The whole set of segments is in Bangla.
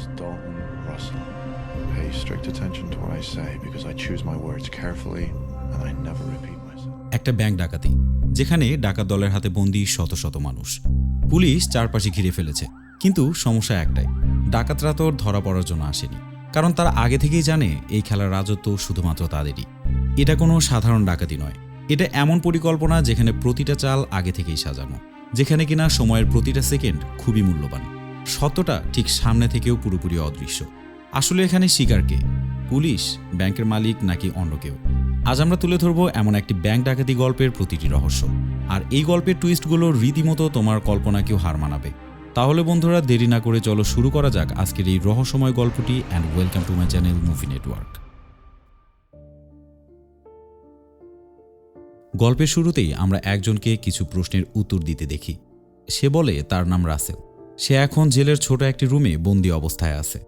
is Dalton Russell. Pay strict attention to what I say because I choose my words carefully and I never repeat myself. একটা ব্যাংক ডাকাতি, যেখানে ডাকাত দলের হাতে বন্দি শত শত মানুষ পুলিশ চারপাশে ঘিরে ফেলেছে, কিন্তু সমস্যা একটাই, ডাকাতরা তো ধরা পড়ার জন্য আসেনি কারণ তারা আগে থেকেই জানে এই খেলার রাজত্ব শুধুমাত্র তাদেরই এটা কোনো সাধারণ ডাকাতি নয়, এটা এমন পরিকল্পনা যেখানে প্রতিটা চাল আগে থেকেই সাজানো, যেখানে কিনা সময়ের প্রতিটা সেকেন্ড খুবই মূল্যবান সত্যটা ঠিক সামনে থেকেও পুরোপুরি অদৃশ্য। আসলে এখানে শিকার কে? পুলিশ, ব্যাংকের মালিক নাকি অন্য কেউ? আজ আমরা তুলে ধরবো এমন একটি ব্যাংক ডাকাতি গল্পের প্রতিটি রহস্য। আর এই গল্পের টুইস্টগুলো রীতিমতো তোমার কল্পনাকেও হার মানাবে। তাহলে বন্ধুরা, দেরি না করে চলো শুরু করা যাক আজকের এই রহস্যময় গল্পটি and welcome to my channel movie network গল্পের শুরুতেই আমরা একজনকে কিছু প্রশ্নের উত্তর দিতে দেখি। সে বলে, তার নাম রাসেল। সে এখন জেলের ছোট একটি রুমে বন্দি অবস্থায় আছে,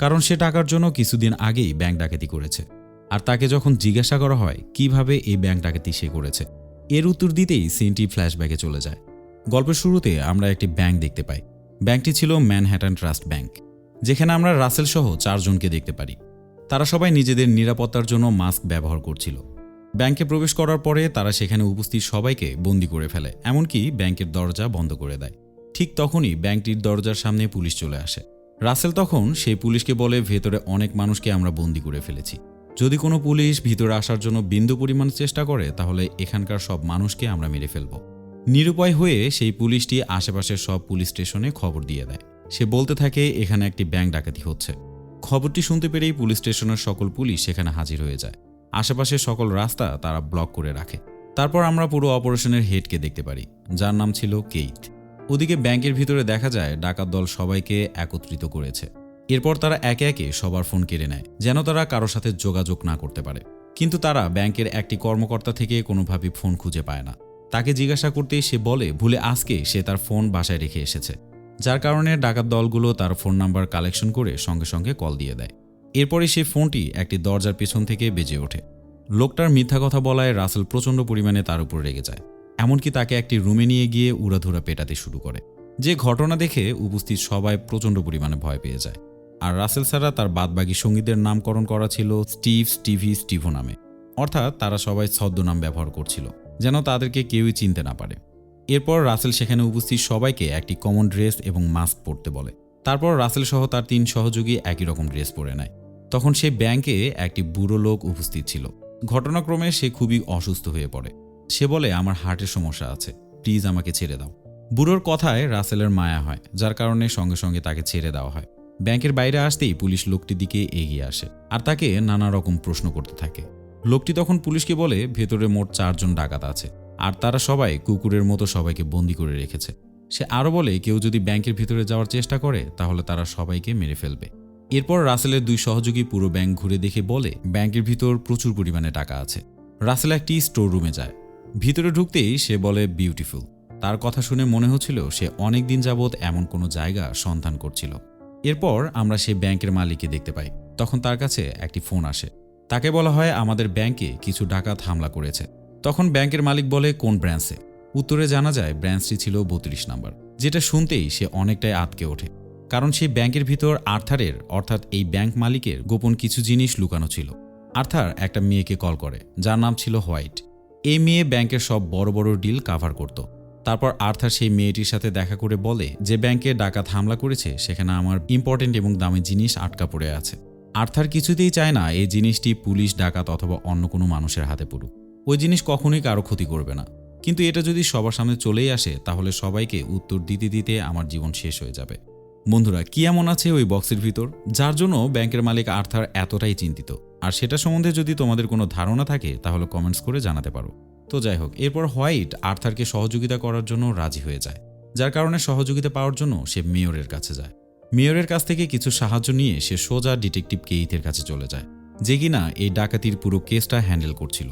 কারণ সে টাকার জন্য কিছুদিন আগেই ব্যাংক ডাকাতি করেছে। আর তাকে যখন জিজ্ঞাসা করা হয়, কীভাবে এই ব্যাংক ডাকাতি সে করেছে, এর উত্তর দিতেই সিনটি ফ্ল্যাশব্যাকে চলে যায়। গল্পের শুরুতে আমরা একটি ব্যাংক দেখতে পাই। ব্যাংকটি ছিল ম্যানহ্যাটন ট্রাস্ট ব্যাংক, যেখানে আমরা রাসেল সহ চারজনকে দেখতে পারি। তারা সবাই নিজেদের নিরাপত্তার জন্য মাস্ক ব্যবহার করছিল। ব্যাংকে প্রবেশ করার পরে তারা সেখানে উপস্থিত সবাইকে বন্দি করে ফেলে, এমনকি ব্যাংকের দরজা বন্ধ করে দেয়। ঠিক তখনই ব্যাংকটির দরজার সামনে পুলিশ চলে আসে। রাসেল তখন সেই পুলিশকে বলে, ভেতরে অনেক মানুষকে আমরা বন্দি করে ফেলেছি। যদি কোনো পুলিশ ভিতরে আসার জন্য বিন্দু পরিমাণ চেষ্টা করে, তাহলে এখানকার সব মানুষকে আমরা মেরে ফেলব। নিরুপায় হয়ে সেই পুলিশটি আশেপাশের সব পুলিশ স্টেশনে খবর দিয়ে দেয়। সে বলতে থাকে, এখানে একটি ব্যাংক ডাকাতি হচ্ছে। খবরটি শুনতে পেরেই পুলিশ স্টেশনের সকল পুলিশ সেখানে হাজির হয়ে যায়। আশেপাশের সকল রাস্তা তারা ব্লক করে রাখে। তারপর আমরা পুরো অপারেশনের হেডকে দেখতে পারি, যার নাম ছিল কেইট ওদিকে ব্যাংকের ভিতরে দেখা যায় ডাকাত দল সবাইকে একত্রিত করেছে। এরপর তারা একে একে সবার ফোন কেড়ে নেয়, যেন তারা কারোর সাথে যোগাযোগ না করতে পারে। কিন্তু তারা ব্যাংকের একটি কর্মকর্তা থেকে কোনোভাবেই ফোন খুঁজে পায় না। তাকে জিজ্ঞাসা করতেই সে বলে, ভুলে আজকে সে তার ফোন বাসায় রেখে এসেছে। যার কারণে ডাকাত দলগুলো তার ফোন নাম্বার কালেকশন করে সঙ্গে সঙ্গে কল দিয়ে দেয়। এরপরে সে ফোনটি একটি দরজার পেছন থেকে বেজে ওঠে। লোকটার মিথ্যা কথা বলায় রাসেল প্রচণ্ড পরিমাণে তার উপর রেগে যায়। এমনকি তাকে একটি রুমে নিয়ে গিয়ে উড়াধুরা পেটাতে শুরু করে। যে ঘটনা দেখে উপস্থিত সবাই প্রচণ্ড পরিমাণে ভয় পেয়ে যায়। আর রাসেল ছাড়া তার বাদবাকি সঙ্গীদের নামকরণ করা ছিল স্টিভ স্টিভি স্টিভো নামে। অর্থাৎ তারা সবাই ছদ্মনাম ব্যবহার করছিল, যেন তাদেরকে কেউই চিনতে না পারে। এরপর রাসেল সেখানে উপস্থিত সবাইকে একটি কমন ড্রেস এবং মাস্ক পরতে বলে। তারপর রাসেল সহ তার তিন সহযোগী একই রকম ড্রেস পরে নেয়। তখন সেই ব্যাংকে একটি বুড়ো লোক উপস্থিত ছিল। ঘটনাক্রমে সে খুবই অসুস্থ হয়ে পড়ে। সে বলে, আমার হার্টের সমস্যা আছে, প্লিজ আমাকে ছেড়ে দাও। বুড়োর কথায় রাসেলের মায়া হয়, যার কারণে সঙ্গে সঙ্গে তাকে ছেড়ে দেওয়া হয়। ব্যাংকের বাইরে আসতেই পুলিশ লোকটির দিকে এগিয়ে আসে আর তাকে নানা রকম প্রশ্ন করতে থাকে। লোকটি তখন পুলিশকে বলে, ভেতরে মোট চারজন ডাকাত আছে আর তারা সবাই কুকুরের মতো সবাইকে বন্দি করে রেখেছে। সে আরও বলে, কেউ যদি ব্যাংকের ভিতরে যাওয়ার চেষ্টা করে, তাহলে তারা সবাইকে মেরে ফেলবে। এরপর রাসেলের দুই সহযোগী পুরো ব্যাংক ঘুরে দেখে বলে, ব্যাংকের ভিতর প্রচুর পরিমাণে টাকা আছে। রাসেল একটি স্টোর রুমে যায়। ভিতরে ঢুকতেই সে বলে বিউটিফুল তার কথা শুনে মনে হচ্ছিল সে অনেক দিন যাবৎ এমন কোনো জায়গা সন্ধান করছিল। এরপর আমরা সেই ব্যাংকের মালিককে দেখতে পাই। তখন তার কাছে একটি ফোন আসে। তাকে বলা হয়, আমাদের ব্যাংকে কিছু ডাকাত হামলা করেছে। তখন ব্যাংকের মালিক বলে, কোন ব্রাঞ্চে? উত্তরে জানা যায়, ব্রাঞ্চটি ছিল বত্রিশ নাম্বার, যেটা শুনতেই সে অনেকটাই আটকে ওঠে। কারণ সেই ব্যাংকের ভিতর আর্থারের, অর্থাৎ এই ব্যাংক মালিকের গোপন কিছু জিনিস লুকানো ছিল। আর্থার একটা মেয়েকে কল করে, যার নাম ছিল হোয়াইট। এই মেয়ে ব্যাংকের সব বড় বড় ডিল কাভার করত। তারপর আর্থার সেই মেয়েটির সাথে দেখা করে বলে, যে ব্যাংকে ডাকাত হামলা করেছে, সেখানে আমার ইম্পর্টেন্ট এবং দামি জিনিস আটকা পড়ে আছে। আর্থার কিছুতেই চায় না এই জিনিসটি পুলিশ, ডাকাত অথবা অন্য কোনো মানুষের হাতে পড়ুক। ওই জিনিস কখনোই কারও ক্ষতি করবে না। কিন্তু এটা যদি সবার সামনে চলেই আসে, তাহলে সবাইকে উত্তর দিতে দিতে আমার জীবন শেষ হয়ে যাবে। বন্ধুরা, কি এমন আছে ওই বক্সের ভিতর? যার জন্য ব্যাংকের মালিক আর্থার এতটাই চিন্তিত। আর সেটা সম্বন্ধে যদি তোমাদের কোনো ধারণা থাকে, তাহলে কমেন্টস করে জানাতে পারো। তো যাই হোক, এরপর হোয়াইট আর্থারকে সহযোগিতা করার জন্য রাজি হয়ে যায়। যার কারণে সহযোগিতা পাওয়ার জন্য সে মেয়রের কাছে যায়। মেয়রের কাছ থেকে কিছু সাহায্য নিয়ে সে সোজা ডিটেকটিভ কেইথের কাছে চলে যায়, যে কিনা এই ডাকাতির পুরো কেসটা হ্যান্ডেল করছিল।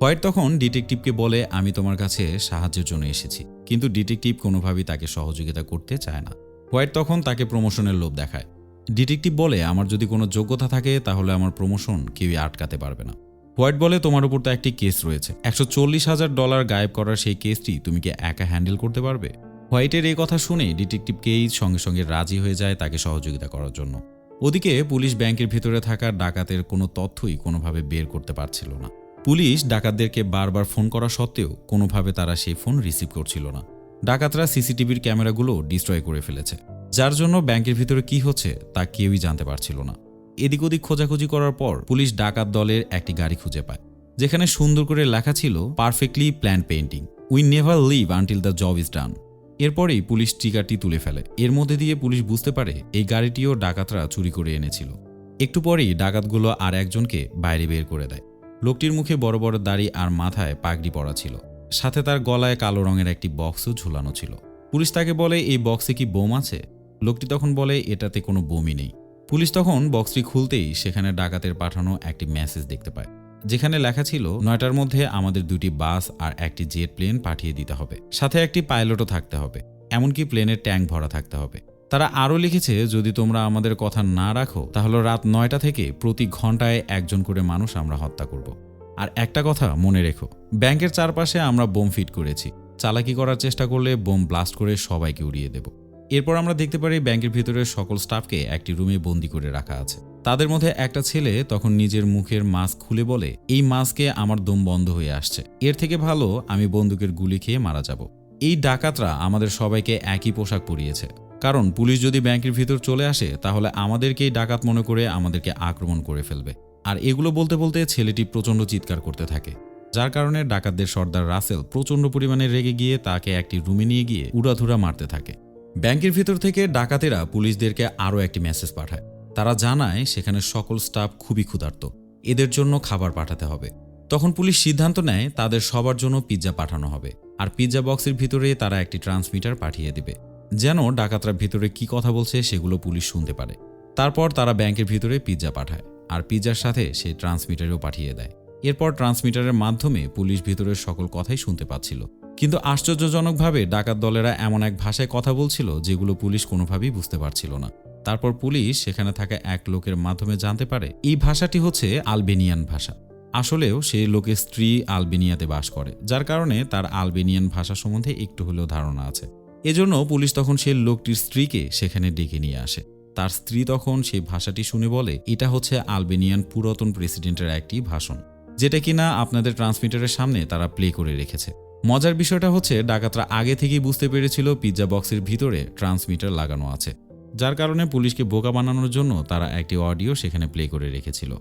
হোয়াইট তখন ডিটেকটিভকে বলে, আমি তোমার কাছে সাহায্যের জন্য এসেছি। কিন্তু ডিটেকটিভ কোনোভাবেই তাকে সহযোগিতা করতে চায় না। হোয়াইট তখন তাকে প্রমোশনের লোভ দেখায়। ডিটেকটিভ বলে, আমার যদি কোনো যোগ্যতা থাকে, তাহলে আমার প্রমোশন কেউই আটকাতে পারবে না। হোয়াইট বলে, তোমার উপর তো একটি কেস রয়েছে। একশো চল্লিশ হাজার ডলার গায়েব করার সেই কেসটি তুমি কি একা হ্যান্ডেল করতে পারবে? হোয়াইটের এই কথা শুনে ডিটেকটিভ কেই সঙ্গে সঙ্গে রাজি হয়ে যায় তাকে সহযোগিতা করার জন্য। ওদিকে পুলিশ ব্যাংকের ভিতরে থাকা ডাকাতের কোনো তথ্যই কোনোভাবে বের করতে পারছিল না। পুলিশ ডাকাতদেরকে বারবার ফোন করা সত্ত্বেও কোনোভাবে তারা সেই ফোন রিসিভ করছিল না। ডাকাতরা সিসিটিভির ক্যামেরাগুলো ডিস্ট্রয় করে ফেলেছে। যার জন্য ব্যাংকের ভিতরে কি হচ্ছে তা কেউই জানতে পারছিল না। এদিক ওদিক খোঁজাখুঁজি করার পর পুলিশ ডাকাত দলের একটি গাড়ি খুঁজে পায়, যেখানে সুন্দর করে লেখা ছিল perfectly plan painting we never leave until the job is done এরপরেই পুলিশ স্টিকারটি তুলে ফেলে। এর মধ্যে দিয়ে পুলিশ বুঝতে পারে এই গাড়িটিও ডাকাতরা চুরি করে এনেছিল। একটু পরেই ডাকাতগুলো আর একজনকে বাইরে বের করে দেয়। লোকটির মুখে বড় বড় দাড়ি আর মাথায় পাগড়ি পরা ছিল। সাথে তার গলায় কালো রঙের একটি বক্সও ঝুলানো ছিল। পুলিশ তাকে বলে, এই বক্সে কি বোম আছে? লোকটি তখন বলে, এটাতে কোনো বোমই নেই। পুলিশ তখন বক্সটি খুলতেই সেখানে ডাকাতের পাঠানো একটি মেসেজ দেখতে পায়, যেখানে লেখা ছিল, নয়টার মধ্যে আমাদের দুটি বাস আর একটি জেট প্লেন পাঠিয়ে দিতে হবে। সাথে একটি পাইলটও থাকতে হবে, এমনকি প্লেনের ট্যাঙ্ক ভরা থাকতে হবে। তারা আরও লিখেছে, যদি তোমরা আমাদের কথা না রাখো, তাহলে রাত নয়টা থেকে প্রতি ঘন্টায় একজন করে মানুষ আমরা হত্যা করব। আর একটা কথা মনে রেখো, ব্যাংকের চারপাশে আমরা বোম ফিট করেছি। চালাকি করার চেষ্টা করলে বোম ব্লাস্ট করে সবাইকে উড়িয়ে দেব। এরপর আমরা দেখতে পারি ব্যাংকের ভিতরে সকল স্টাফকে একটি রুমে বন্দি করে রাখা আছে। তাদের মধ্যে একটা ছেলে তখন নিজের মুখের মাস্ক খুলে বলে, এই মাস্কে আমার দম বন্ধ হয়ে আসছে। এর থেকে ভালো আমি বন্দুকের গুলি খেয়ে মারা যাব। এই ডাকাতরা আমাদের সবাইকে একই পোশাক পরিয়েছে। কারণ পুলিশ যদি ব্যাংকের ভিতর চলে আসে, তাহলে আমাদেরকেই ডাকাত মনে করে আমাদেরকে আক্রমণ করে ফেলবে। আর এগুলো বলতে বলতে ছেলেটি প্রচণ্ড চিৎকার করতে থাকে। যার কারণে ডাকাতদের সর্দার রাসেল প্রচণ্ড পরিমাণে রেগে গিয়ে তাকে একটি রুমে নিয়ে গিয়ে উড়াধুরা মারতে থাকে। ব্যাংকের ভিতর থেকে ডাকাতেরা পুলিশদেরকে আরও একটি মেসেজ পাঠায়। তারা জানায় সেখানে সকল স্টাফ খুবই ক্ষুধার্ত। এদের জন্য খাবার পাঠাতে হবে। তখন পুলিশ সিদ্ধান্ত নেয় তাদের সবার জন্য পিৎজা পাঠানো হবে। আর পিৎজা বক্সের ভিতরে তারা একটি ট্রান্সমিটার পাঠিয়ে দেবে। যেন ডাকাতরা ভিতরে কি কথা বলছে সেগুলো পুলিশ শুনতে পারে। তারপর তারা ব্যাংকের ভিতরে পিৎজা পাঠায়। আর পিৎজার সাথে সে ট্রান্সমিটারও পাঠিয়ে দেয়। এরপর ট্রান্সমিটারের মাধ্যমে পুলিশ ভিতরের সকল কথাই শুনতে পাচ্ছিল। কিন্তু আশ্চর্যজনকভাবে ডাকাত দলেরা এমন এক ভাষায় কথা বলছিল যেগুলো পুলিশ কোনোভাবেই বুঝতে পারছিল না। তারপর পুলিশ সেখানে থাকা এক লোকের মাধ্যমে জানতে পারে, এই ভাষাটি হচ্ছে আলবেনিয়ান ভাষা। আসলেও সেই লোকের স্ত্রী আলবেনিয়াতে বাস করে, যার কারণে তার আলবেনিয়ান ভাষা সম্বন্ধে একটু হলেও ধারণা আছে। এজন্য পুলিশ তখন সেই লোকটির স্ত্রীকে সেখানে ডেকে নিয়ে আসে। তার স্ত্রী তখন সেই ভাষাটি শুনে বলে, এটা হচ্ছে আলবেনিয়ান পুরাতন প্রেসিডেন্টের একটি ভাষণ, যেটা কিনা আপনাদের ট্রান্সমিটারের সামনে তারা প্লে করে রেখেছে। মজার বিষয়টা হচ্ছে, ডাকাতরা আগে থেকেই বুঝতে পেরেছিল পিৎজা বক্সের ভিতরে ট্রান্সমিটার লাগানো আছে, যার কারণে পুলিশকে বোকা বানানোর জন্য তারা একটি অডিও সেখানে প্লে করে রেখেছিল।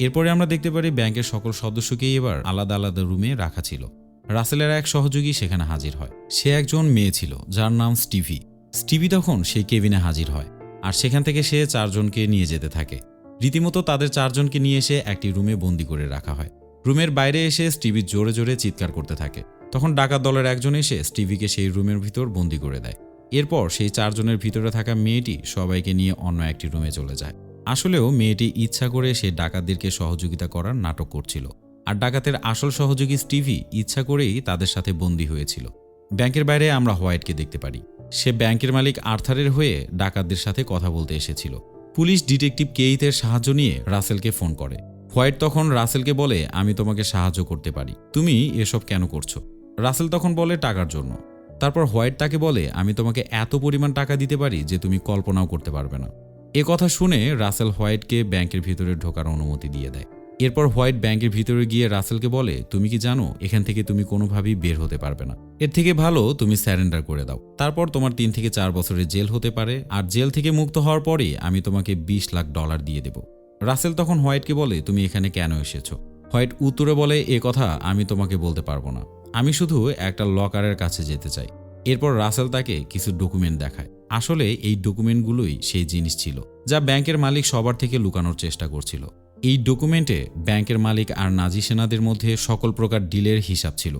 এরপরে আমরা দেখতে পারি ব্যাংকের সকল সদস্যকেই এবার আলাদা আলাদা রুমে রাখা ছিল। রাসেলের এক সহযোগী সেখানে হাজির হয়। সে একজন মেয়ে ছিল, যার নাম স্টিভি। স্টিভি তখন সেই কেবিনে হাজির হয়। আর সেখান থেকে সে চারজনকে নিয়ে যেতে থাকে। রীতিমতো তাদের চারজনকে নিয়ে এসে একটি রুমে বন্দি করে রাখা হয়। রুমের বাইরে এসে স্টিভি জোরে জোরে চিৎকার করতে থাকে। তখন ডাকাত দলের একজন এসে স্টিভিকে সেই রুমের ভিতর বন্দি করে দেয়। এরপর সেই চারজনের ভিতরে থাকা মেয়েটি সবাইকে নিয়ে অন্য একটি রুমে চলে যায়। আসলেও মেয়েটি ইচ্ছা করে সে ডাকাতদেরকে সহযোগিতা করার নাটক করছিল। আর ডাকাতের আসল সহযোগী স্টিভি ইচ্ছা করেই তাদের সাথে বন্দী হয়েছিল। ব্যাংকের বাইরে আমরা হোয়াইটকে দেখতে পারি। সে ব্যাংকের মালিক আর্থারের হয়ে ডাকাতদের সাথে কথা বলতে এসেছিল। পুলিশ ডিটেকটিভ কেইথের সাহায্য নিয়ে রাসেলকে ফোন করে। হোয়াইট তখন রাসেলকে বলে, আমি তোমাকে সাহায্য করতে পারি। তুমি এসব কেন করছ? রাসেল তখন বলে, টাকার জন্য। তারপর হোয়াইট তাকে বলে, আমি তোমাকে এত পরিমাণ টাকা দিতে পারি যে তুমি কল্পনাও করতে পারবে না। এ কথা শুনে রাসেল হোয়াইটকে ব্যাংকের ভিতরে ঢোকার অনুমতি দিয়ে দেয়। এরপর হোয়াইট ব্যাংকের ভিতরে গিয়ে রাসেলকে বলে, তুমি কি জানো, এখান থেকে তুমি কোনোভাবেই বের হতে পারবে না। এর থেকে ভালো তুমি স্যারেন্ডার করে দাও। তারপর তোমার তিন থেকে চার বছরের জেল হতে পারে, আর জেল থেকে মুক্ত হওয়ার পরে আমি তোমাকে বিশ লাখ ডলার দিয়ে দেব। রাসেল তখন হোয়াইটকে বলে, তুমি এখানে কেন এসেছ? হোয়াইট উত্তরে বলে, এ কথা আমি তোমাকে বলতে পারব না। আমি শুধু একটা লকারের কাছে যেতে চাই। এরপর রাসেল তাকে কিছু ডকুমেন্ট দেখায়। আসলে এই ডকুমেন্টগুলোই সেই জিনিস ছিল, যা ব্যাংকের মালিক সবার থেকে লুকানোর চেষ্টা করছিল। এই ডকুমেন্টে ব্যাংকের মালিক আর নাজি সেনাদের মধ্যে সকল প্রকার ডিলের হিসাব ছিল।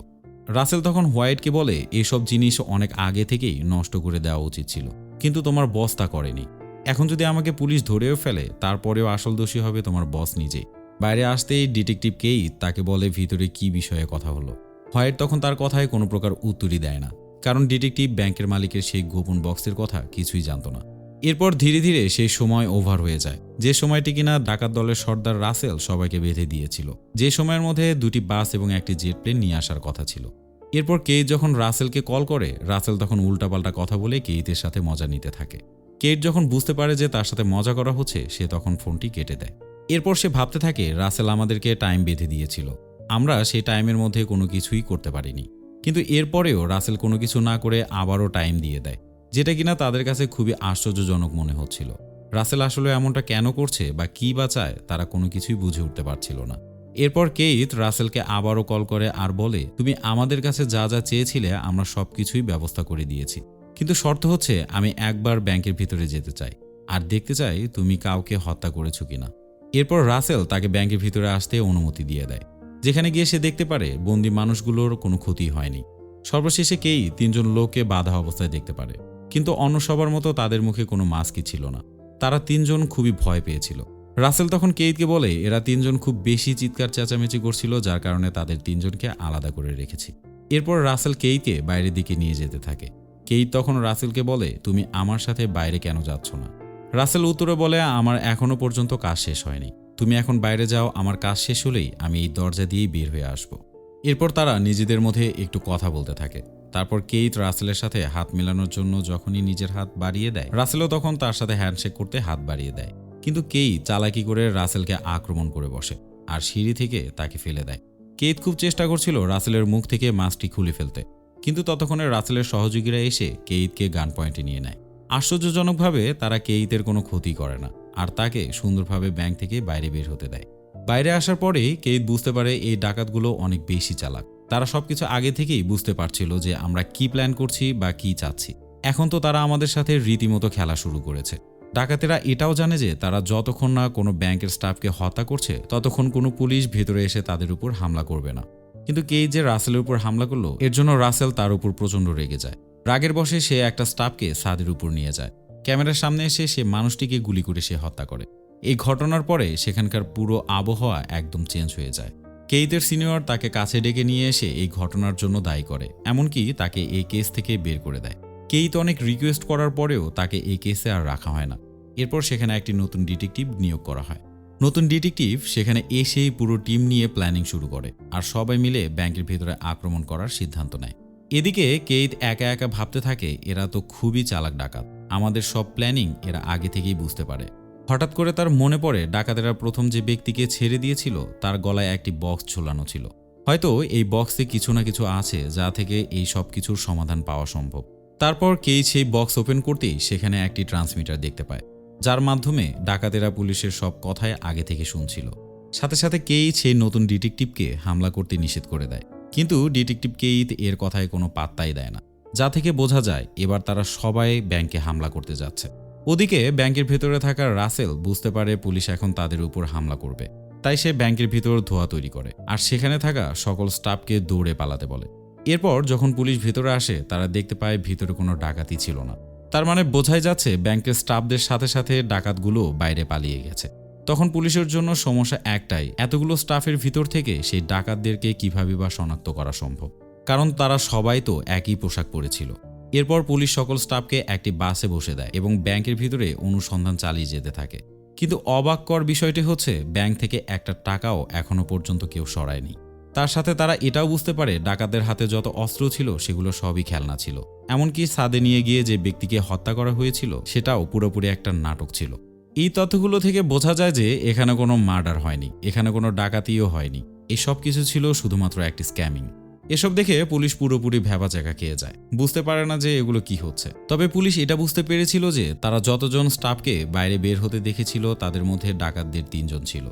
রাসেল তখন হোয়াইটকে বলে, এসব জিনিস অনেক আগে থেকেই নষ্ট করে দেওয়া উচিত ছিল, কিন্তু তোমার বস তা করেনি। এখন যদি আমাকে পুলিশ ধরেও ফেলে, তারপরেও আসল দোষী হবে তোমার বস নিজে। বাইরে আসতেই ডিটেকটিভকেই তাকে বলে ভিতরে কি বিষয়ে কথা হলো। হোয়াইট তখন তার কথায় কোনো প্রকার উত্তরই দেয় না, কারণ ডিটেকটিভ ব্যাংকের মালিকের সেই গোপন বক্সের কথা কিছুই জানত না। এরপর ধীরে ধীরে সেই সময় ওভার হয়ে যায়। যে সময়টি কিনা ডাকাত দলের সর্দার রাসেল সবাইকে বেঁধে দিয়েছিল। যে সময়ের মধ্যে দুটি বাস এবং একটি জেট প্লেন নিয়ে আসার কথা ছিল। এরপর কে যখন রাসেলকে কল করে, রাসেল তখন উল্টাপাল্টা কথা বলে কেইতের সাথে মজা নিতে থাকে। কেট যখন বুঝতে পারে যে তার সাথে মজা করা হচ্ছে, সে তখন ফোনটি কেটে দেয়। এরপর সে ভাবতে থাকে, রাসেল আমাদেরকে টাইম বেঁধে দিয়েছিল। আমরা সেই টাইমের মধ্যে কোনো কিছুই করতে পারিনি। কিন্তু এরপরেও রাসেল কোনো কিছু না করে আবারও টাইম দিয়ে দেয়। যেটা কিনা তাদের কাছে খুবই আশ্চর্যজনক মনে হচ্ছিল। রাসেল আসলে এমনটা কেন করছে বা কী বা চায় তারা কোনো কিছুই বুঝে উঠতে পারছিল না। এরপর কেইত রাসেলকে আবারও কল করে আর বলে, তুমি আমাদের কাছে যা যা চেয়েছিলে আমরা সব কিছুই ব্যবস্থা করে দিয়েছি। কিন্তু শর্ত হচ্ছে আমি একবার ব্যাংকের ভিতরে যেতে চাই। আর দেখতে চাই তুমি কাউকে হত্যা করেছ কিনা। এরপর রাসেল তাকে ব্যাংকের ভিতরে আসতে অনুমতি দিয়ে দেয়। যেখানে গিয়ে সে দেখতে পারে বন্দি মানুষগুলোর কোনো ক্ষতি হয়নি। সর্বশেষে কেই তিনজন লোককে বাধা অবস্থায় দেখতে পারে। কিন্তু অন্য সবার মতো তাদের মুখে কোনো মাস্কই ছিল না। তারা তিনজন খুবই ভয় পেয়েছিল। রাসেল তখন কেইদকে বলে, এরা তিনজন খুব বেশি চিৎকার চেঁচামেচি করছিল, যার কারণে তাদের তিনজনকে আলাদা করে রেখেছি। এরপর রাসেল কেইকে বাইরের দিকে নিয়ে যেতে থাকে। কেই তখন রাসেলকে বলে, তুমি আমার সাথে বাইরে কেন যাচ্ছ না? রাসেল উত্তরে বলে, আমার এখনও পর্যন্ত কাজ শেষ হয়নি। তুমি এখন বাইরে যাও, আমার কাজ শেষ হলেই আমি এই দরজা দিয়েই বের হয়ে আসব। এরপর তারা নিজেদের মধ্যে একটু কথা বলতে থাকে। তারপর কেইত রাসেলের সাথে হাত মেলানোর জন্য যখনই নিজের হাত বাড়িয়ে দেয়, রাসেলও তখন তার সাথে হ্যান্ডশেক করতে হাত বাড়িয়ে দেয়। কিন্তু কেই চালাকি করে রাসেলকে আক্রমণ করে বসে আর সিঁড়ি থেকে তাকে ফেলে দেয়। কেইত খুব চেষ্টা করছিল রাসেলের মুখ থেকে মাছটি খুলে ফেলতে, কিন্তু ততক্ষণে রাসেলের সহযোগীরা এসে কেইতকে গান পয়েন্টে নিয়ে নেয়। আশ্চর্যজনকভাবে তারা কেইতের কোনো ক্ষতি করে না আর তাকে সুন্দরভাবে ব্যাংক থেকে বাইরে বের হতে দেয়। বাইরে আসার পরেই কেইত বুঝতে পারে এই ডাকাতগুলো অনেক বেশি চালাক। তারা সবকিছু আগে থেকেই বুঝতে পারছিল যে আমরা কি প্ল্যান করছি বা কি চাচ্ছি। এখন তো তারা আমাদের সাথে রীতিমতো খেলা শুরু করেছে। ডাকাতেরা এটাও জানে যে তারা যতক্ষণ না কোনো ব্যাংকের স্টাফকে হত্যা করছে, ততক্ষণ কোনো পুলিশ ভেতরে এসে তাদের উপর হামলা করবে না। কিন্তু কেই যে রাসেলের উপর হামলা করল, এর জন্য রাসেল তার উপর প্রচণ্ড রেগে যায়। রাগের বসে সে একটা স্টাফকে সাদের উপর নিয়ে যায়। ক্যামেরার সামনে এসে সে মানুষটিকে গুলি করে সে হত্যা করে। এই ঘটনার পরে সেখানকার পুরো আবহাওয়া একদম চেঞ্জ হয়ে যায়। কেইতের সিনিয়র তাকে কাছে ডেকে নিয়ে এসে এই ঘটনার জন্য দায়ী করে, এমনকি তাকে এই কেস থেকে বের করে দেয়। কেইত অনেক রিকোয়েস্ট করার পরেও তাকে এই কেসে আর রাখা হয় না। এরপর সেখানে একটি নতুন ডিটেকটিভ নিয়োগ করা হয়। নতুন ডিটেকটিভ সেখানে এসেই পুরো টিম নিয়ে প্ল্যানিং শুরু করে আর সবাই মিলে ব্যাংকের ভেতরে আক্রমণ করার সিদ্ধান্ত নেয়। এদিকে কেইত একা একা ভাবতে থাকে, এরা তো খুবই চালাক ডাকাত। আমাদের সব প্ল্যানিং এরা আগে থেকেই বুঝতে পারে। হঠাৎ করে তার মনে পড়ে ডাকাতেরা প্রথম যে ব্যক্তিকে ছেড়ে দিয়েছিল, তার গলায় একটি বক্স ঝোলানো ছিল। হয়তো এই বক্সে কিছু না কিছু আছে যা থেকে এই সব কিছুর সমাধান পাওয়া সম্ভব। তারপর কেই সেই বক্স ওপেন করতেই সেখানে একটি ট্রান্সমিটার দেখতে পায়, যার মাধ্যমে ডাকাতেরা পুলিশের সব কথাই আগে থেকে শুনছিল। সাথে সাথে কেইত সেই নতুন ডিটেকটিভকে হামলা করতে নিষেধ করে দেয়। কিন্তু ডিটেকটিভ কেইত এর কথায় কোনো পাত্তাই দেয় না। যা থেকে বোঝা যায়, এবার তারা সবাই ব্যাংকে হামলা করতে যাচ্ছে। ওদিকে ব্যাংকের ভেতরে থাকা রাসেল বুঝতে পারে পুলিশ এখন তাদের উপর হামলা করবে। তাই সে ব্যাংকের ভিতর ধোয়া তৈরি করে আর সেখানে থাকা সকল স্টাফকে দৌড়ে পালাতে বলে। এরপর যখন পুলিশ ভেতরে আসে, তারা দেখতে পায় ভিতরে কোনো ডাকাতি ছিল না। তার মানে বোঝাই যাচ্ছে ব্যাংকের স্টাফদের সাথে সাথে ডাকাতগুলো বাইরে পালিয়ে গেছে। তখন পুলিশের জন্য সমস্যা একটাই, এতগুলো স্টাফের ভিতর থেকে সেই ডাকাতদেরকে কীভাবে বা শনাক্ত করা সম্ভব? কারণ তারা সবাই তো একই পোশাক পরেছিল। এরপর পুলিশ সকল স্টাফকে একটি বাসে বসে দেয় এবং ব্যাংকের ভিতরে অনুসন্ধান চালিয়ে যেতে থাকে। কিন্তু অবাককর বিষয়টি হচ্ছে, ব্যাংক থেকে একটা টাকাও এখনও পর্যন্ত কেউ সরায়নি। তার সাথে তারা এটাও বুঝতে পারে, ডাকাতদের হাতে যত অস্ত্র ছিল, সেগুলো সবই খেলনা ছিল। এমনকি সাদে নিয়ে গিয়ে যে ব্যক্তিকে হত্যা করা হয়েছিল, সেটাও পুরোপুরি একটা নাটক ছিল। এই তথ্যগুলো থেকে বোঝা যায় যে, এখানে কোনো মার্ডার হয়নি, এখানে কোনো ডাকাতিও হয়নি। এই সব কিছু ছিল শুধুমাত্র একটি স্ক্যামিং। এসব দেখে পুলিশ পুরোপুরি ভেবা জায়গা খেয়ে যায়। বুঝতে পারে না যে এগুলো কি হচ্ছে। তবে পুলিশ এটা বুঝতে পেরেছিল যে তারা যতজন স্টাফকে বাইরে বের হতে দেখেছিল, তাদের মধ্যে ডাকাতদের তিনজন ছিল।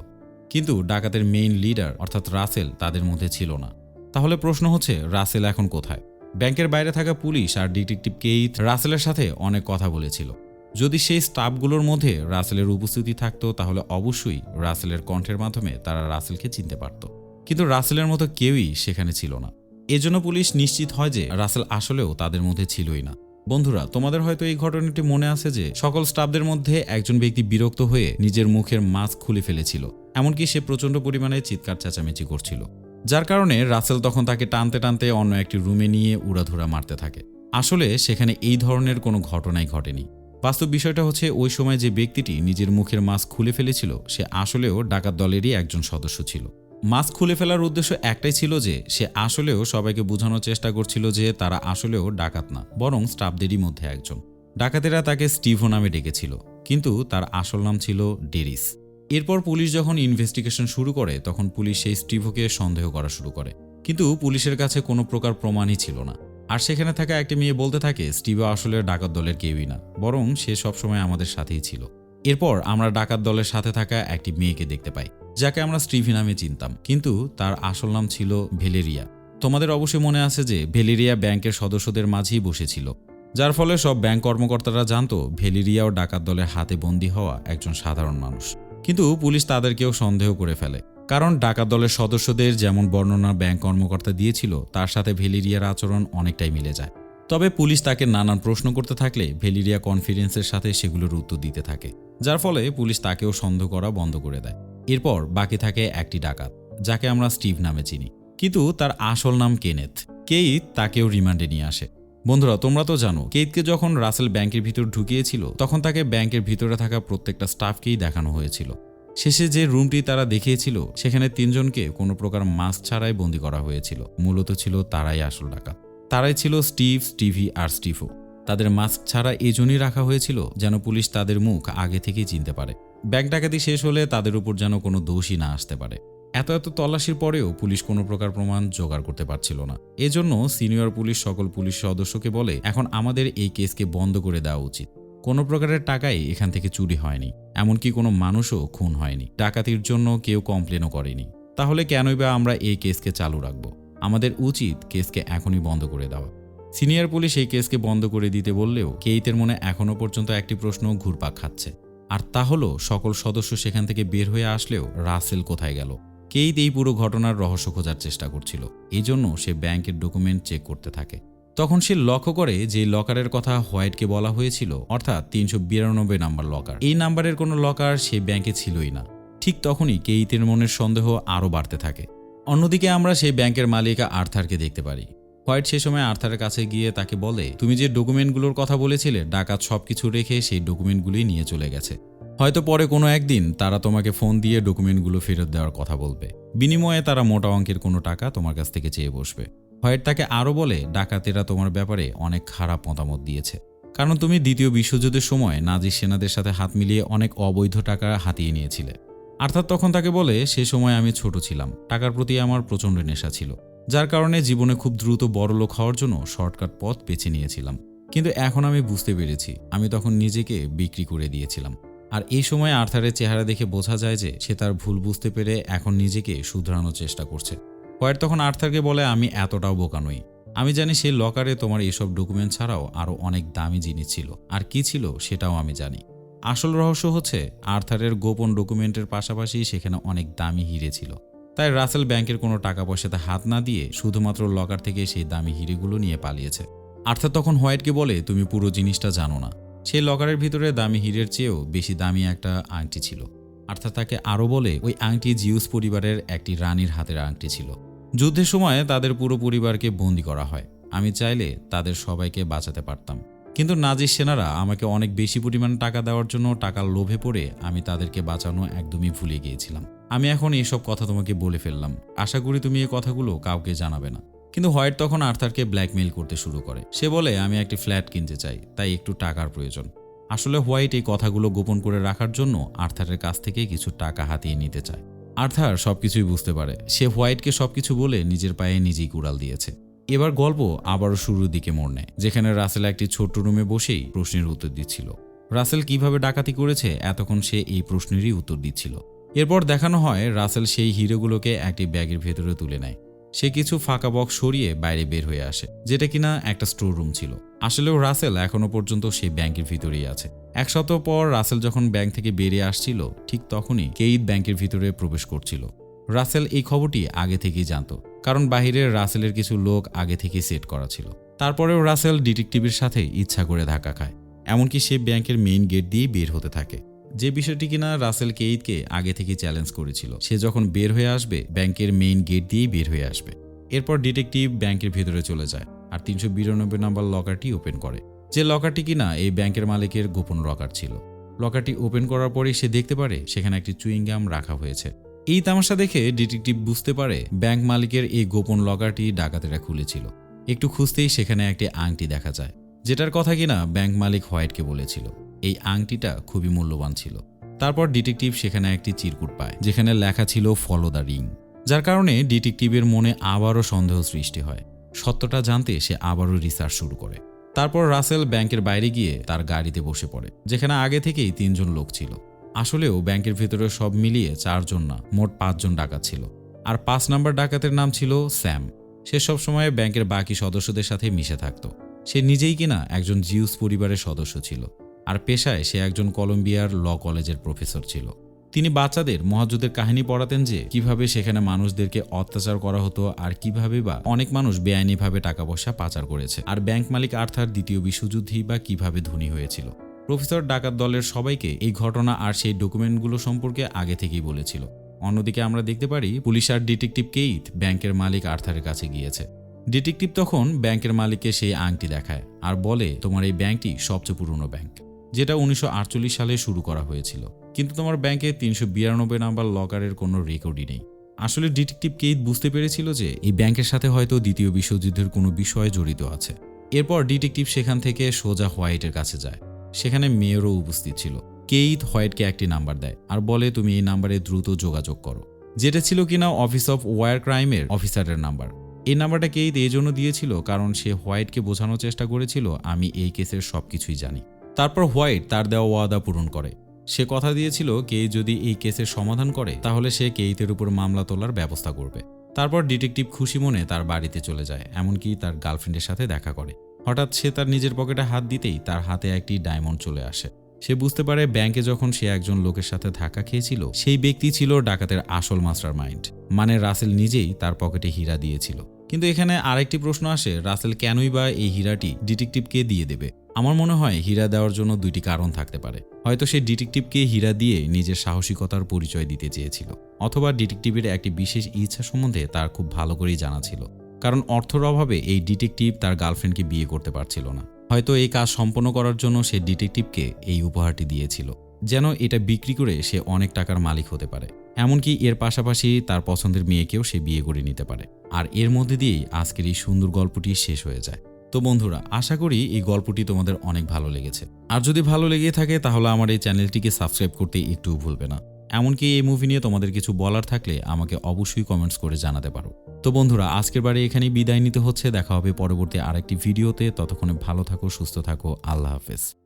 কিন্তু ডাকাতের মেইন লিডার অর্থাৎ রাসেল, তাদের মধ্যে ছিল না। তাহলে প্রশ্ন হচ্ছে, রাসেল এখন কোথায়? ব্যাংকের বাইরে থাকা পুলিশ আর ডিটেকটিভ কেইথ রাসেলের সাথে অনেক কথা বলেছিল। যদি সেই স্টাফগুলোর মধ্যে রাসেলের উপস্থিতি থাকতো, তাহলে অবশ্যই রাসেলের কণ্ঠের মাধ্যমে তারা রাসেলকে চিনতে পারত। কিন্তু রাসেলের মতো কেউই সেখানে ছিল না। এজন্য পুলিশ নিশ্চিত হয় যে রাসেল আসলেও তাদের মধ্যে ছিলই না। বন্ধুরা, তোমাদের হয়তো এই ঘটনাটি মনে আছে যে সকল স্টাফদের মধ্যে একজন ব্যক্তি বিরক্ত হয়ে নিজের মুখের মাস্ক খুলে ফেলেছিল, এমনকি সে প্রচণ্ড পরিমাণে চিৎকার চেঁচামেচি করছিল। যার কারণে রাসেল তখন তাকে টানতে টানতে অন্য একটি রুমে নিয়ে উড়াধুরা মারতে থাকে। আসলে সেখানে এই ধরনের কোনো ঘটনাই ঘটেনি। বাস্তব বিষয়টা হচ্ছে, ওই সময় যে ব্যক্তিটি নিজের মুখের মাস্ক খুলে ফেলেছিল, সে আসলেও ডাকাত দলেরই একজন সদস্য ছিল। মাস্ক খুলে ফেলার উদ্দেশ্য একটাই ছিল যে, সে আসলেও সবাইকে বোঝানোর চেষ্টা করছিল যে, তারা আসলেও ডাকাত না, বরং স্টাফদেরই মধ্যে একজন। ডাকাতেরা তাকে স্টিভো নামে ডেকেছিল, কিন্তু তার আসল নাম ছিল ডেরিস। এরপর পুলিশ যখন ইনভেস্টিগেশন শুরু করে, তখন পুলিশ সেই স্টিভোকে সন্দেহ করা শুরু করে। কিন্তু পুলিশের কাছে কোনো প্রকার প্রমাণই ছিল না। আর সেখানে থাকা একটি মেয়ে বলতে থাকে স্টিভো আসলে ডাকাত দলের কেউই না, বরং সে সবসময় আমাদের সাথেই ছিল। এরপর আমরা ডাকাত দলের সাথে থাকা একটি মেয়েকে দেখতে পাই, যাকে আমরা স্টিভি নামে চিনতাম, কিন্তু তার আসল নাম ছিল ভেলেরিয়া। তোমাদের অবশ্যই মনে আছে যে ভেলেরিয়া ব্যাংকের সদস্যদের মাঝেই বসেছিল, যার ফলে সব ব্যাংক কর্মকর্তারা জানতো ভেলেরিয়াও ডাকাত দলের হাতে বন্দী হওয়া একজন সাধারণ মানুষ। কিন্তু পুলিশ তাদেরকেও সন্দেহ করে ফেলে, কারণ ডাকাত দলের সদস্যদের যেমন বর্ণনা ব্যাংক কর্মকর্তা দিয়েছিল, তার সাথে ভেলেরিয়ার আচরণ অনেকটাই মিলে যায়। তবে পুলিশ তাকে নানান প্রশ্ন করতে থাকলে ভেলিরিয়া কনফিডেন্সের সাথে সেগুলোর উত্তর দিতে থাকে। যার ফলে পুলিশ তাকেও সন্দেহ করা বন্ধ করে দেয়। এরপর বাকি থাকে একটি ডাকাত, যাকে আমরা স্টিভ নামে চিনি। কিন্তু তার আসল নাম কেনেথ। কেইত তাকেও রিমান্ডে নিয়ে আসে। বন্ধুরা, তোমরা তো জানো কেইতকে যখন রাসেল ব্যাংকের ভিতর ঢুকিয়েছিল, তখন তাকে ব্যাংকের ভিতরে থাকা প্রত্যেকটা স্টাফকেই দেখানো হয়েছিল। শেষে যে রুমটি তারা দেখিয়েছিল, সেখানে তিনজনকে কোনো প্রকার মাস্ক ছাড়াই বন্দি করা হয়েছিল। মূলত ছিল তারাই আসল ডাকাত। তারাই ছিল স্টিভ, স্টিভি আর স্টিফো। তাদের মাস্ক ছাড়া এই জন্যই রাখা হয়েছিল যেন পুলিশ তাদের মুখ আগে থেকেই চিনতে পারে। ব্যাংক ডাকাতি শেষ হলে তাদের উপর যেন কোনো দোষই না আসতে পারে। এত এত তল্লাশির পরেও পুলিশ কোনো প্রকার প্রমাণ জোগাড় করতে পারছিল না। এজন্য সিনিয়র পুলিশ সকল পুলিশ সদস্যকে বলে, এখন আমাদের এই কেসকে বন্ধ করে দেওয়া উচিত। কোনো প্রকারের টাকাই এখান থেকে চুরি হয়নি। এমনকি কোনো মানুষও খুন হয়নি। ডাকাতির জন্য কেউ কমপ্লেনও করেনি। তাহলে কেনই বা আমরা এই কেসকে চালু রাখব? আমাদের উচিত কেসকে এখনই বন্ধ করে দেওয়া। সিনিয়র পুলিশ এই কেসকে বন্ধ করে দিতে বললেও কেইতের মনে এখনও পর্যন্ত একটি প্রশ্ন ঘুরপাক খাচ্ছে। আর তা হলো, সকল সদস্য সেখান থেকে বের হয়ে আসলেও রাসেল কোথায় গেল? কেইত এই পুরো ঘটনার রহস্য খোঁজার চেষ্টা করছিল। এই জন্য সে ব্যাংকের ডকুমেন্ট চেক করতে থাকে। তখন সে লক্ষ্য করে যে লকারের কথা হোয়াইটকে বলা হয়েছিল, অর্থাৎ তিনশো বিরানব্বই নাম্বার লকার। এই নাম্বারের কোনো লকার সে ব্যাংকে ছিলই না। ঠিক তখনই কেইতের মনের সন্দেহ আরও বাড়তে থাকে। অন্যদিকে আমরা সেই ব্যাংকের মালিকা আর্থারকে দেখতে পারি। হোয়াইট সে সময় আর্থারের কাছে গিয়ে তাকে বলে, তুমি যে ডকুমেন্টগুলোর কথা বলেছিলে, ডাকাত সবকিছু রেখে সেই ডকুমেন্টগুলি নিয়ে চলে গেছে। হয়তো পরে কোনো একদিন তারা তোমাকে ফোন দিয়ে ডকুমেন্টগুলো ফেরত দেওয়ার কথা বলবে। বিনিময়ে তারা মোটা অঙ্কের কোনো টাকা তোমার কাছ থেকে চেয়ে বসবে। হোয়াইট তাকে আরও বলে, ডাকাতেরা তোমার ব্যাপারে অনেক খারাপ মতামত দিয়েছে। কারণ তুমি দ্বিতীয় বিশ্বযুদ্ধের সময় নাজি সেনাদের সাথে হাত মিলিয়ে অনেক অবৈধ টাকা হাতিয়ে নিয়েছিলে। অর্থাৎ তখন তাকে বলে, সে সময় আমি ছোট ছিলাম। টাকার প্রতি আমার প্রচণ্ড নেশা ছিল। যার কারণে জীবনে খুব দ্রুত বড়লোক হওয়ার জন্য শর্টকাট পথ বেছে নিয়েছিলাম। কিন্তু এখন আমি বুঝতে পেরেছি, আমি তখন নিজেকে বিক্রি করে দিয়েছিলাম। আর এই সময় আর্থারের চেহারা দেখে বোঝা যায় যে সে তার ভুল বুঝতে পেরে এখন নিজেকে শুধরানোর চেষ্টা করছে। হোয়াইট তখন আর্থারকে বলে, আমি এতটাও বোকা নই। আমি জানি সেই লকারে তোমার এসব ডকুমেন্ট ছাড়াও আরও অনেক দামি জিনিস ছিল। আর কি ছিল সেটাও আমি জানি। আসল রহস্য হচ্ছে, আর্থারের গোপন ডকুমেন্টের পাশাপাশি সেখানে অনেক দামি হিরে ছিল। তাই রাসেল ব্যাংকের কোনো টাকা পয়সাতে হাত না দিয়ে শুধুমাত্র লকার থেকে সেই দামি হিরেগুলো নিয়ে পালিয়েছে। আর্থার তখন হোয়াইটকে বলে, তুমি পুরো জিনিসটা জানো না। সেই লকারের ভিতরে দামি হিরের চেয়েও বেশি দামি একটা আংটি ছিল। আর্থার তাকে আরও বলে, ওই আংটি জিউস পরিবারের একটি রানীর হাতের আংটি ছিল। যুদ্ধের সময় তাদের পুরো পরিবারকে বন্দি করা হয়। আমি চাইলে তাদের সবাইকে বাঁচাতে পারতাম। কিন্তু নাজির সেনারা আমাকে অনেক বেশি পরিমাণ টাকা দেওয়ার জন্য টাকার লোভে পড়ে আমি তাদেরকে বাঁচানো একদমই ভুলে গিয়েছিলাম। আমি এখন এইসব কথা তোমাকে বলে ফেললাম। আশা করি তুমি এই কথাগুলো কাউকে জানাবে না। কিন্তু হোয়াইট তখন আর্থারকে ব্ল্যাকমেইল করতে শুরু করে। সে বলে, আমি একটি ফ্ল্যাট কিনতে চাই, তাই একটু টাকার প্রয়োজন। আসলে হোয়াইট এই কথাগুলো গোপন করে রাখার জন্য আর্থারের কাছ থেকে কিছু টাকা হাতিয়ে নিতে চায়। আর্থার সবকিছুই বুঝতে পারে। সে হোয়াইটকে সবকিছু বলে নিজের পায়ে নিজেই কুড়াল দিয়েছে। এবার গল্প আবারও শুরুর দিকে মোড় নেয়, যেখানে রাসেল একটি ছোট্ট রুমে বসেই প্রশ্নের উত্তর দিচ্ছিল। রাসেল কীভাবে ডাকাতি করেছে? এতক্ষণ সে এই প্রশ্নেরই উত্তর দিচ্ছিল। এরপর দেখানো হয়, রাসেল সেই হিরোগুলোকে একটি ব্যাগের ভেতরে তুলে নেয়। সে কিছু ফাঁকা বক্স সরিয়ে বাইরে বের হয়ে আসে, যেটা কিনা একটা স্টোর রুম ছিল। আসলেও রাসেল এখনও পর্যন্ত সেই ব্যাংকের ভিতরেই আছে। এক সপ্তাহ পর রাসেল যখন ব্যাংক থেকে বেরিয়ে আসছিল, ঠিক তখনই কেইদ ব্যাংকের ভিতরে প্রবেশ করছিল। রাসেল এই খবরটি আগে থেকেই জানতো। কারণ বাহিরের রাসেলের কিছু লোক আগে থেকেই সেট করা ছিল। তারপরেও রাসেল ডিটেকটিভের সাথে ইচ্ছা করে ধাক্কা খায়, এমনকি সে ব্যাংকের মেইন গেট দিয়েই বের হতে থাকে। যে বিষয়টি কিনা রাসেল কেইদকে আগে থেকে চ্যালেঞ্জ করেছিল, সে যখন বের হয়ে আসবে, ব্যাংকের মেইন গেট দিয়েই বের হয়ে আসবে। এরপর ডিটেকটিভ ব্যাংকের ভেতরে চলে যায় আর তিনশো বিরানব্বই নম্বর লকারটি ওপেন করে। যে লকারটি কিনা এই ব্যাংকের মালিকের গোপন লকার ছিল। লকারটি ওপেন করার পরেই সে দেখতে পারে সেখানে একটি চুইংগাম রাখা হয়েছে। এই তামাশা দেখে ডিটেকটিভ বুঝতে পারে ব্যাংক মালিকের এই গোপন লকারটি ডাকাতেরা খুলেছিল। একটু খুঁজতেই সেখানে একটি আংটি দেখা যায়, যেটার কথা কিনা ব্যাংক মালিক হোয়াইটকে বলেছিল। এই আংটিটা খুবই মূল্যবান ছিল। তারপর ডিটেকটিভ সেখানে একটি চিরকুট পায়, যেখানে লেখা ছিল ফলো দ্য রিং যার কারণে ডিটেকটিভের মনে আবারও সন্দেহ সৃষ্টি হয়। সত্যটা জানতে সে আবারও রিসার্চ শুরু করে। তারপর রাসেল ব্যাংকের বাইরে গিয়ে তার গাড়িতে বসে পড়ে, যেখানে আগে থেকেই তিনজন লোক ছিল। আসলেও ব্যাংকের ভেতরে সব মিলিয়ে চারজন না, মোট পাঁচজন ডাকাত ছিল। আর পাঁচ নাম্বার ডাকাতের নাম ছিল স্যাম। সে সবসময় ব্যাংকের বাকি সদস্যদের সাথে মিশে থাকত। সে নিজেই কিনা একজন জিউস পরিবারের সদস্য ছিল, আর পেশায় সে একজন কলম্বিয়ার ল কলেজের প্রফেসর ছিল। তিনি বাচ্চাদের মহাযুদ্ধের কাহিনী পড়াতেন যে, কীভাবে সেখানে মানুষদেরকে অত্যাচার করা হতো আর কীভাবে বা অনেক মানুষ বেআইনিভাবে টাকা পয়সা পাচার করেছে, আর ব্যাংক মালিক আর্থার দ্বিতীয় বিশ্বযুদ্ধেই বা কীভাবে ধনী হয়েছিল। প্রফেসর ডাকাত দলের সবাইকে এই ঘটনা আর সেই ডকুমেন্টগুলো সম্পর্কে আগে থেকেই বলেছিল। অন্যদিকে আমরা দেখতে পারি, পুলিশ আর ডিটেকটিভ কেইথ ব্যাংকের মালিক আর্থারের কাছে গিয়েছে। ডিটেকটিভ তখন ব্যাংকের মালিককে সেই আংটি দেখায় আর বলে, তোমার এই ব্যাংকটি সবচেয়ে পুরনো ব্যাংক, যেটা উনিশশো আটচল্লিশ সালে শুরু করা হয়েছিল। কিন্তু তোমার ব্যাংকে তিনশো বিরানব্বই নাম্বার লকারের কোনো রেকর্ডই নেই। আসলে ডিটেকটিভ কেইথ বুঝতে পেরেছিল যে এই ব্যাংকের সাথে হয়তো দ্বিতীয় বিশ্বযুদ্ধের কোনো বিষয় জড়িত আছে। এরপর ডিটেকটিভ সেখান থেকে সোজা হোয়াইটের কাছে যায়। সেখানে মেয়েরও উপস্থিত ছিল। কেইথ হোয়াইটকে একটি নাম্বার দেয় আর বলে, তুমি এই নাম্বারে দ্রুত যোগাযোগ করো। যেটা ছিল কিনা অফিস অফ ওয়ার ক্রাইমের অফিসারের নাম্বার। এই নাম্বারটা কেইথ এই জন্য দিয়েছিল কারণ সে হোয়াইটকে বোঝানোর চেষ্টা করেছিল, আমি এই কেসের সবকিছুই জানি। তারপর হোয়াইট তার দেওয়া ওয়াদা পূরণ করে। সে কথা দিয়েছিল কে যদি এই কেসের সমাধান করে, তাহলে সে কেইতের উপর মামলা তোলার ব্যবস্থা করবে। তারপর ডিটেকটিভ খুশি মনে তার বাড়িতে চলে যায়, এমনকি তার গার্লফ্রেন্ডের সাথে দেখা করে। হঠাৎ সে তার নিজের পকেটে হাত দিতেই তার হাতে একটি ডায়মন্ড চলে আসে। সে বুঝতে পারে ব্যাংকে যখন সে একজন লোকের সাথে ধাক্কা খেয়েছিল, সেই ব্যক্তি ছিল ডাকাতের আসল মাস্টার মাইন্ড মানে রাসেল নিজেই তার পকেটে হীরা দিয়েছিল। কিন্তু এখানে আরেকটি প্রশ্ন আসে, রাসেল কেনই বা এই হীরাটি ডিটেকটিভকে দিয়ে দেবে? আমার মনে হয় হীরা দেওয়ার জন্য দুইটি কারণ থাকতে পারে। হয়তো সে ডিটেকটিভকে হীরা দিয়ে নিজের সাহসিকতার পরিচয় দিতে চেয়েছিল, অথবা ডিটেকটিভের একটি বিশেষ ইচ্ছা সম্বন্ধে তার খুব ভালো করেই জানা ছিল। কারণ অর্থর অভাবে এই ডিটেকটিভ তার গার্লফ্রেন্ডকে বিয়ে করতে পারছিল না। হয়তো এই কাজ সম্পন্ন করার জন্য সে ডিটেকটিভকে এই উপহারটি দিয়েছিল, যেন এটা বিক্রি করে সে অনেক টাকার মালিক হতে পারে। এমনকি এর পাশাপাশি তার পছন্দের মেয়েকেও সে বিয়ে করে নিতে পারে। আর এর মধ্যে দিয়েই আজকের এই সুন্দর গল্পটি শেষ হয়ে যায়। তো বন্ধুরা, আশা করি এই গল্পটি তোমাদের অনেক ভালো লেগেছে। আর যদি ভালো লেগে থাকে তাহলে আমার এই চ্যানেলটিকে সাবস্ক্রাইব করতে একটু ভুলবে না। এমনকি এই মুভি নিয়ে তোমাদের কিছু বলার থাকলে আমাকে অবশ্যই কমেন্টস করে জানাতে পারো। তো বন্ধুরা, আজকের বারে এখানেই বিদায় নিতে হচ্ছে। দেখা হবে পরবর্তী আরেকটি ভিডিওতে ততক্ষণে ভালো থাকো, সুস্থ থাকো। আল্লাহ হাফেজ।